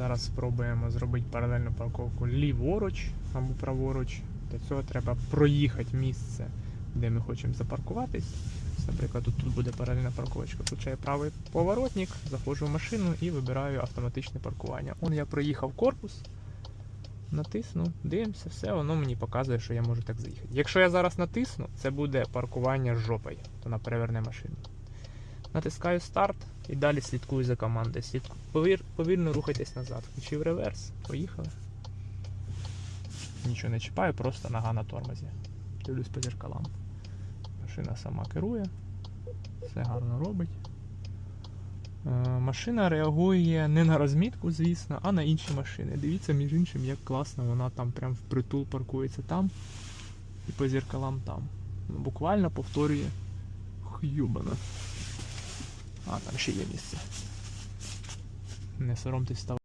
Зараз спробуємо зробити паралельну парковку ліворуч або праворуч. Для цього треба проїхати місце, де ми хочемо запаркуватись. Наприклад, тут, тут буде паралельна парковочка. Включаю правий поворотник, заходжу в машину і вибираю автоматичне паркування. Он я проїхав корпус, натисну, дивимося, все, воно мені показує, що я можу так заїхати. Якщо я зараз натисну, це буде паркування жопою, то вона переверне машину. Натискаю старт і далі слідкую за командою. Слідку... Повір... Повільно рухайтесь назад. Включив реверс, поїхали. Нічого не чіпаю, просто нога на тормозі. Дивлюсь по зеркалам. Машина сама керує, все гарно робить. Е, Машина реагує не на розмітку, звісно, а на інші машини. Дивіться, між іншим, як класно вона там прям впритул паркується там і по зеркалам там. Буквально повторює х'юбана. А, там ще є місце. Не соромтесь ставити.